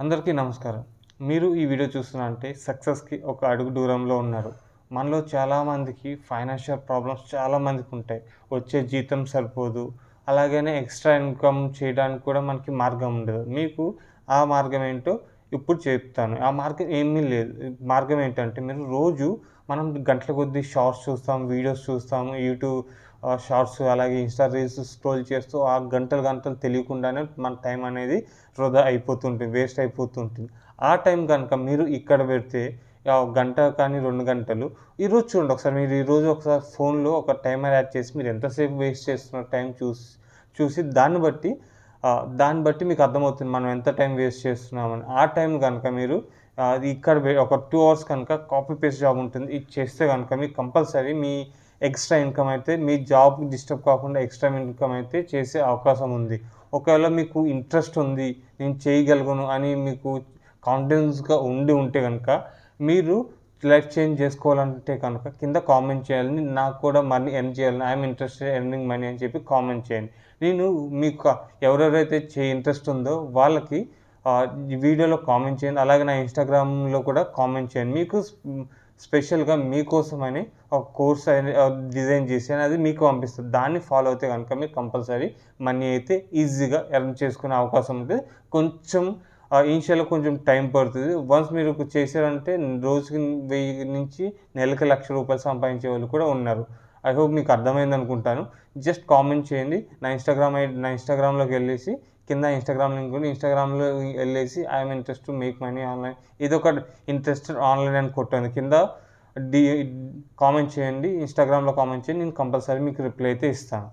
అందరికీ నమస్కారం. మీరు ఈ వీడియో చూస్తున్నారంటే సక్సెస్కి ఒక అడుగు దూరంలో ఉన్నారు. మనలో చాలామందికి ఫైనాన్షియల్ ప్రాబ్లమ్స్ చాలామందికి ఉంటాయి. వచ్చే జీతం సరిపోదు. అలాగనే ఎక్స్ట్రా ఇన్కమ్ చేయడానికి కూడా మనకి మార్గం ఉండదు. మీకు ఆ మార్గం ఏంటో ఇప్పుడు చెప్తాను ఆ మార్గం ఏమీ లేదు. మార్గం ఏంటంటే మీరు రోజు మనం గంటల కొద్దీ షార్ట్స్ చూస్తాం వీడియోస్ చూస్తాం యూట్యూబ్ షార్ట్స్ అలాగే ఇన్స్టా రీల్స్ స్క్రోల్ చేస్తూ ఆ గంటలు గంటలు తెలియకుండానే మన టైం అనేది వృధా అయిపోతుంటుంది వేస్ట్ అయిపోతుంటుంది. ఆ టైం కనుక మీరు ఇక్కడ పెడితే గంట కానీ రెండు గంటలు ఈరోజు చూడండి ఒకసారి మీరు ఈరోజు ఒకసారి ఫోన్లో ఒక టైమర్ యాడ్ చేసి మీరు ఎంతసేపు వేస్ట్ చేస్తున్న టైం చూసి చూసి దాన్ని బట్టి దాన్ని బట్టి మీకు అర్థమవుతుంది మనం ఎంత టైం వేస్ట్ చేస్తున్నామని. ఆ టైం కనుక మీరు అది ఇక్కడ ఒక టూ అవర్స్ కనుక కాపీ పేస్ట్ జాబ్ ఉంటుంది. ఇది చేస్తే కనుక మీకు కంపల్సరీ మీ ఎక్స్ట్రా ఇన్కమ్ అయితే మీ జాబ్ డిస్టర్బ్ కాకుండా ఎక్స్ట్రా ఇన్కమ్ అయితే చేసే అవకాశం ఉంది. ఒకవేళ మీకు ఇంట్రెస్ట్ ఉంది నేను చేయగలను అని మీకు కాన్ఫిడెన్స్గా ఉండి ఉంటే కనుక మీరు లైఫ్ చేంజ్ చేసుకోవాలంటే కనుక కింద కామెంట్ చేయాలని నాకు కూడా మనీ ఎర్న్ చేయాలని ఐఎమ్ ఇంట్రెస్టెడ్ ఎర్నింగ్ మనీ అని చెప్పి కామెంట్ చేయండి. నేను మీకు ఎవరెవరైతే చే ఇంట్రెస్ట్ ఉందో వాళ్ళకి వీడియోలో కామెంట్ చేయండి అలాగే నా ఇన్స్టాగ్రామ్లో కూడా కామెంట్ చేయండి. మీకు స్పెషల్గా మీకోసమని ఒక కోర్స్ డిజైన్ చేసి అది మీకు పంపిస్తుంది. దాన్ని ఫాలో అయితే కనుక మీకు కంపల్సరీ మనీ అయితే ఈజీగా ఎర్న్ చేసుకునే అవకాశం ఉంటుంది. కొంచెం ఇనిషియల్గా కొంచెం టైం పడుతుంది. వన్స్ మీరు చేశారంటే రోజుకి వెయ్యి నుంచి నెలకి లక్ష రూపాయలు సంపాదించే వాళ్ళు కూడా ఉన్నారు. ఐ హోప్ మీకు అర్థమైంది అనుకుంటాను. జస్ట్ కామెంట్ చేయండి. నా ఇన్స్టాగ్రామ్ ఐడి నా ఇన్స్టాగ్రామ్లోకి వెళ్ళేసి కింద ఇన్స్టాగ్రామ్ లింక్ ఉంది. ఇన్స్టాగ్రామ్లో వెళ్ళేసి I'm interest to make money online. ఇది ఒక ఆన్లైన్ అని కొట్టండి కింద డి కామెంట్ చేయండి. ఇన్స్టాగ్రామ్లో కామెంట్ చేయండి. నేను కంపల్సరీ మీకు రిప్లై అయితే ఇస్తాను.